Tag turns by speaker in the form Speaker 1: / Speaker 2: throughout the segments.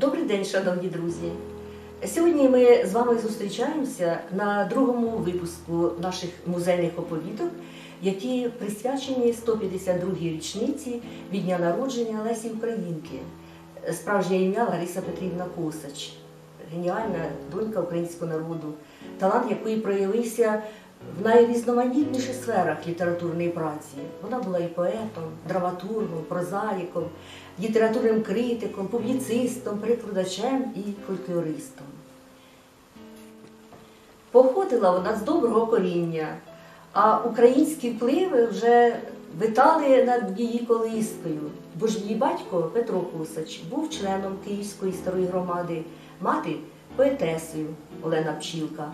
Speaker 1: Добрий день, шановні друзі! Сьогодні ми з вами зустрічаємося на другому випуску наших музейних оповідок, які присвячені 152-й річниці від дня народження Лесі Українки. Справжнє ім'я Лариса Петрівна Косач, геніальна донька українського народу, талант якої проявився в найрізноманітніших сферах літературної праці. Вона була і поетом, драматургом, прозаїком, літературним критиком, публіцистом, перекладачем і фольклористом. Походила вона з доброго коріння, а українські впливи вже витали над її колискою, бо ж її батько Петро Косач був членом Київської старої громади, мати поетесою Олена Пчілка.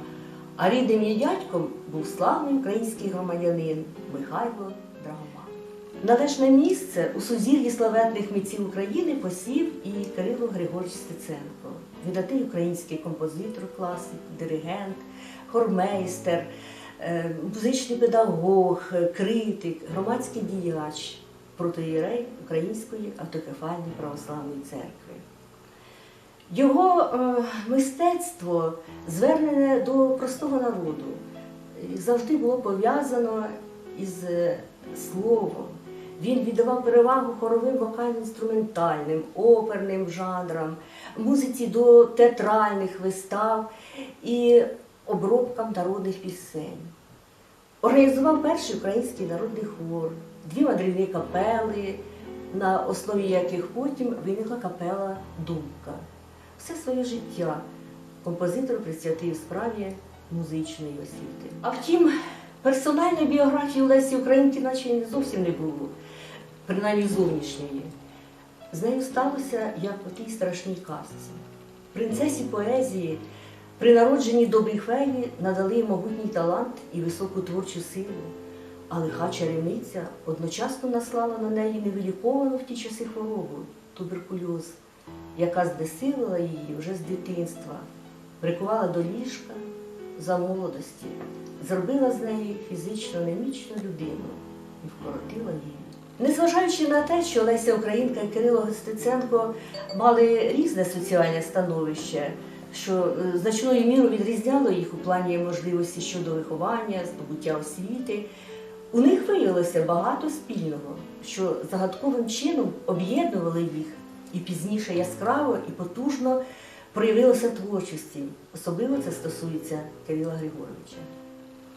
Speaker 1: А рідним її дядьком був славний український громадянин Михайло Драгоман. Належне місце у сузір'ї славетних митців України посів і Кирило Григорович Стеценко, видатний український композитор, класик, диригент, хормейстер, е, музичний педагог, критик, громадський діяч, протоїрей Української автокефальної православної церкви. Його е, мистецтво звернене до простого народу завжди було пов'язано із е, словом. Він віддавав перевагу хоровим вокально-інструментальним, оперним жанрам, музиці до театральних вистав і обробкам народних пісень. Організував перший український народний хор, дві мандрівні капели, на основі яких потім виникла капела Думка. Все своє життя композитор присвятив справі музичної освіти. А втім, персональної біографії Лесі Українки наче зовсім не було, принаймні зовнішньої. З нею сталося, як у тій страшній казці. Принцесі поезії при народженні добрій феї надали могутній талант і високу творчу силу, а лиха чарівниця одночасно наслала на неї невиліковану в ті часи хворобу туберкульоз, яка знесилила її вже з дитинства, прикувала до ліжка за молодості, зробила з неї фізично немічну людину і вкоротила її. Незважаючи на те, що Леся Українка і Кирило Гостиценко мали різне соціальне становище, що е, значною мірою відрізняло їх у плані можливості щодо виховання, здобуття освіти, у них виявилося багато спільного, що загадковим чином об'єднували їх і пізніше яскраво і потужно проявилося творчості. Особливо це стосується Кирила Григоровича.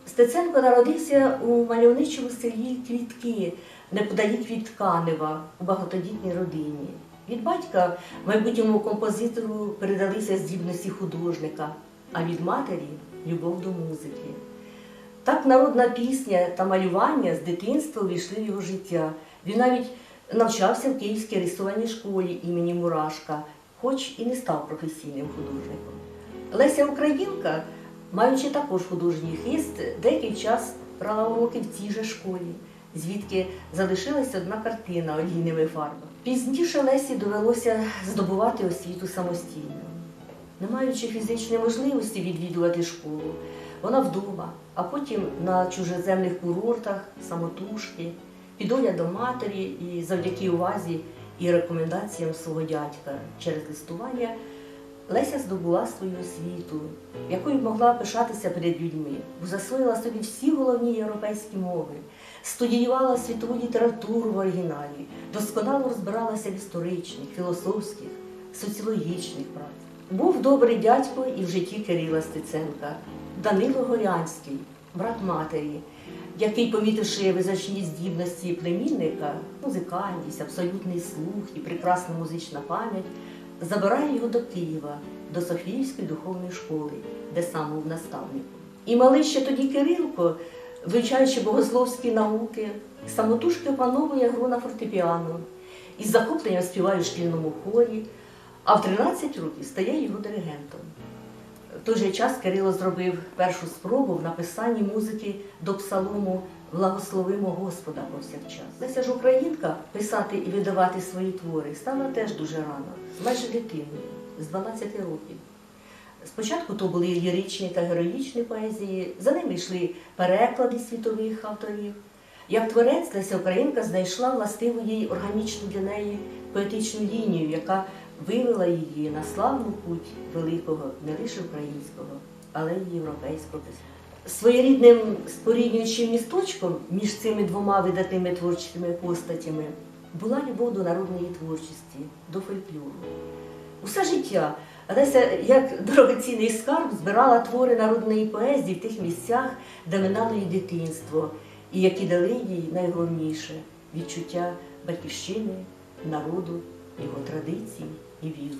Speaker 1: Стеценко народився у мальовничому селі Квітки, неподалік від Канева, у багатодітній родині. Від батька майбутньому композитору передалися здібності художника, а від матері любов до музики. Так народна пісня та малювання з дитинства увійшли в його життя. Він навіть навчався в Київській рисувальній школі імені Мурашка, хоч і не став професійним художником. Леся Українка, маючи також художній хист, деякий час брала уроки в цій же школі, звідки залишилася одна картина олійними фарбами. Пізніше Лесі довелося здобувати освіту самостійно. Не маючи фізичної можливості відвідувати школу, вона вдома, а потім на чужеземних курортах, самотужки, під оглядом матері і завдяки увазі і рекомендаціям свого дядька через листування Леся здобула свою освіту, якою могла пишатися перед людьми, засвоїла собі всі головні європейські мови, студіювала світову літературу в оригіналі, досконало розбиралася в історичних, філософських, соціологічних працях. Був добрий дядько і в житті Кирила Стеценка, Данило Горянський, брат матері, який, помітивши визначні здібності племінника, музикальність, абсолютний слух і прекрасна музична пам'ять, забирає його до Києва, до Софіївської духовної школи, де сам був наставником. І малий ще тоді Кирилко, вивчаючи богословські науки, самотужки опановує гру на фортепіано, із захопленням співає в шкільному хорі, а в 13 років стає його диригентом. В той же час Кирило зробив першу спробу в написанні музики до псалому Благословимо Господа повсякчас. Леся ж Українка писати і видавати свої твори стала теж дуже рано, майже дитиною, з 12 років. Спочатку то були ліричні та героїчні поезії, за ними йшли переклади світових авторів. Як творець Леся Українка знайшла властиву їй органічну для неї поетичну лінію, яка вивела її на славну путь великого, не лише українського, але й європейського. Своєрідним споріднюючим місточком між цими двома видатними творчими постатями була любов до народної творчості, до фольклору. Усе життя Леся, як дорогоцінний скарб, збирала твори народної поезії в тих місцях, де минало її дитинство, і які дали їй найголовніше відчуття батьківщини, народу, його традицій і віру.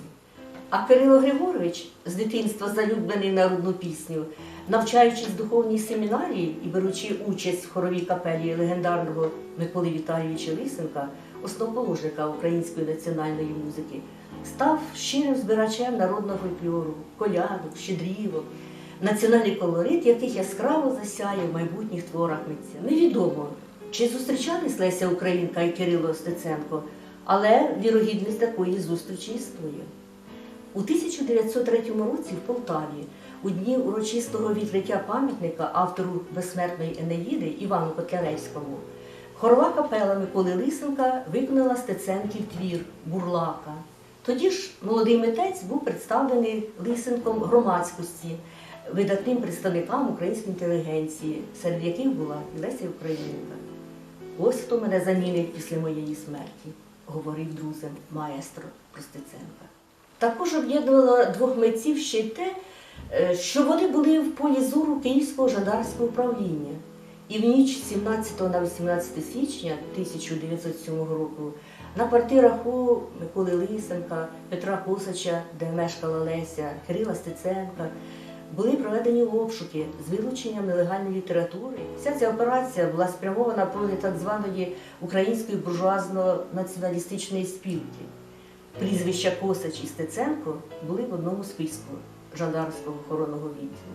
Speaker 1: А Кирило Григорович, з дитинства залюблений народну пісню, навчаючись в духовній семінарії і беручи участь в хоровій капелі легендарного Миколи Віталійовича Лисенка, основоположника української національної музики, став щирим збирачем народного фольклору, колядок, щедрівок, національний колорит, яких яскраво засяє в майбутніх творах митця. Невідомо, чи зустрічались Леся Українка і Кирило Стеценко, але вірогідність такої зустрічі існує. У 1903 році в Полтаві, у дні урочистого відкриття пам'ятника автору безсмертної Енеїди Івану Котляревському, хорова капела Миколи Лисенка виконала Стеценків твір Бурлака. Тоді ж молодий митець був представлений Лисенком громадськості, видатним представникам української інтелігенції, серед яких була Леся Українка. Ось хто мене замінить після моєї смерті, говорив друзям маестро Простеценка. Також об'єднувало двох митців ще й те, е, що вони були в полі зору Київського жандарського управління. І в ніч 17 на 18 січня 1907 року на квартирах у Миколи Лисенка, Петра Косача, де мешкала Леся, Кирила Стеценка, були проведені обшуки з вилученням нелегальної літератури. Вся ця операція була спрямована проти так званої української буржуазно-націоналістичної спілки. Прізвища Косач і Стеценко були в одному списку жандарського охоронного відділу.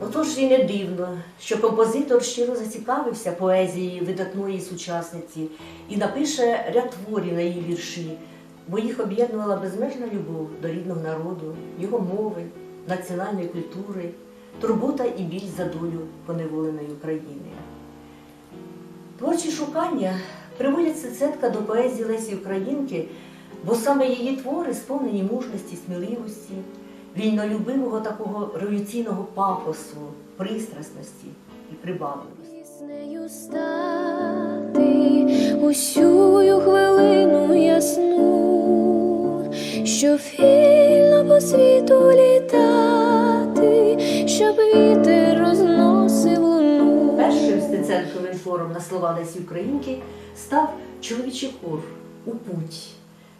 Speaker 1: Отож і не дивно, що композитор щиро зацікавився поезією видатної сучасниці і напише ряд творів на її вірші, бо їх об'єднувала безмежна любов до рідного народу, його мови, національної культури, турбота і біль за долю поневоленої України. Творчі шукання приводять Сецетка до поезії Лесі Українки, бо саме її твори сповнені мужності, сміливості, вільнолюбивого такого революційного пафосу, пристрасності і прибавленості.
Speaker 2: Піснею стати усю хвилину ясну, щоб вільно по світу літати, щоб вітер розносив луну.
Speaker 1: Першим Стеценковим твором на слова Лесі Українки став чоловічий хор у путь,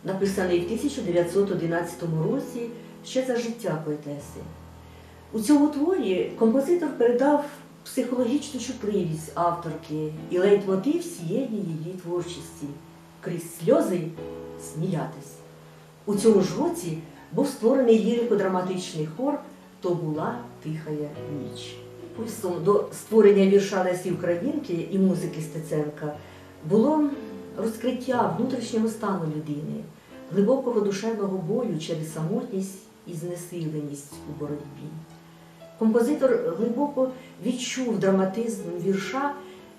Speaker 1: написаний в 1911 році ще за життя поетеси. У цьому творі композитор передав психологічну чутливість авторки і лейтмотив всієї її творчості крізь сльози сміятись. У цьому ж році був створений лірико-драматичний хор То була тихая ніч. Пульсом до створення вірша Лесі Українки і музики Стеценка було розкриття внутрішнього стану людини, глибокого душевного бою через самотність і знесиленість у боротьбі. Композитор глибоко відчув драматизм вірша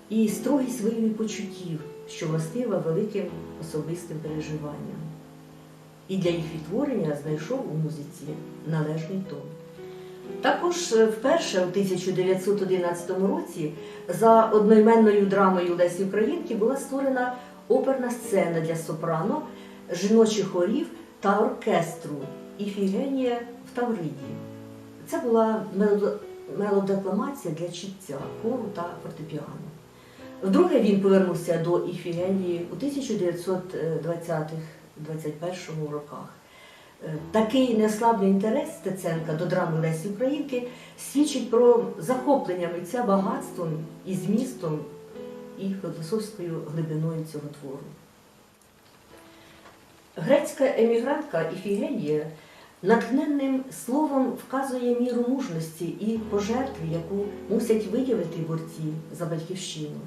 Speaker 1: і строгість своїх почуттів, що властива великим особистим переживанням. І для їх відтворення знайшов у музиці належний тон. Також е, вперше у 1911 році за одноіменною драмою Лесі Українки була створена оперна сцена для сопрано, жіночих хорів та оркестру Іфігенія в Тавриді. Це була мелодекламація для чиття, хору та фортепіано. Вдруге він повернувся до Іфігенії у 1920-21 роках. Е, Такий неслабний інтерес Стеценка до драми Лесі Українки свідчить про захоплення митця багатством і змістом і філософською глибиною цього твору. Грецька емігрантка Іфігенія натхненним словом вказує міру мужності і пожертви, яку мусять виявити борці за батьківщину.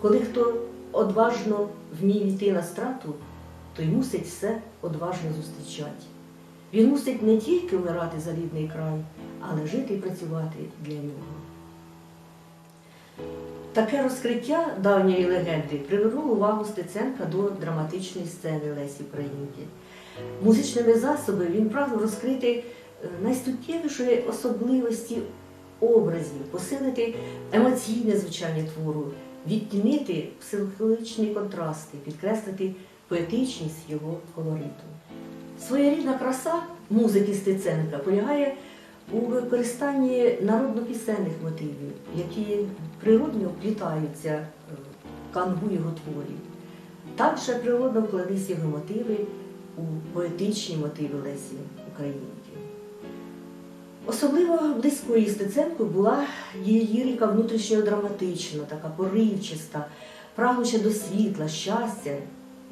Speaker 1: Коли хто одважно вміє йти на страту, той мусить все одважно зустрічати. Він мусить не тільки вмирати за рідний край, але жити і працювати для нього. Таке розкриття давньої легенди привернуло увагу Стеценка до драматичної сцени Лесі Українки. Музичними засобами він прагнув розкрити е, особливості образів, посилити емоційне звучання твору, відтінити психологічні контрасти, підкреслити поетичність його колориту. Своєрідна краса музики Стеценка полягає у використанні народно-пісенних мотивів, які природньо вплітаються е, в канву його творів. Також природно вкладись його мотиви у поетичні мотиви Лесі Українки. Особливо близькою Стеценку була її лірика внутрішньо драматична, така поривчаста, прагнуча до світла, щастя,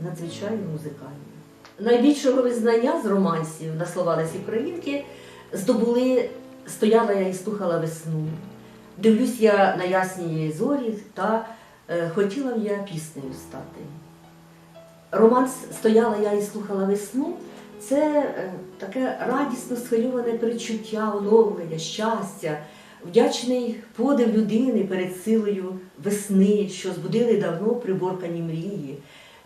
Speaker 1: надзвичайно музикальна. Найбільшого визнання з романсів на слова Лесі Українки здобули Стояла я і слухала весну. Дивлюсь я на ясні зорі та е, хотіла б я піснею стати. Романс Стояла я і слухала весну це е, таке радісно схвильоване перечуття, оновлення, щастя, вдячний подив людини перед силою весни, що збудили давно приборкані мрії,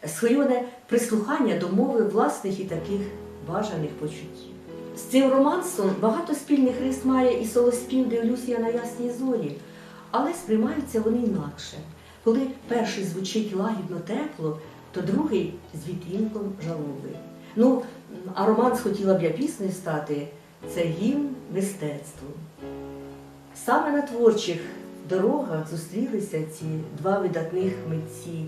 Speaker 1: схвильоване прислухання до мови власних і таких бажаних почуттів. З цим романсом багато спільних рис має і солоспів дивлюся на ясній зорі, але сприймаються вони інакше. Коли перший звучить лагідно тепло, то другий з відтінком жалоби. Ну, а романс хотіла б я піснею стати це гімн мистецтву. Саме на творчих дорогах зустрілися ці два видатних митці,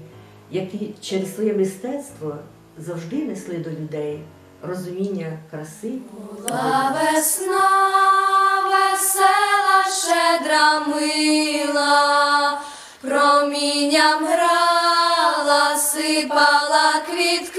Speaker 1: які через своє мистецтво завжди несли до людей розуміння краси.
Speaker 2: Була весна, весела, щедра мила, промінням грала, сипала квітки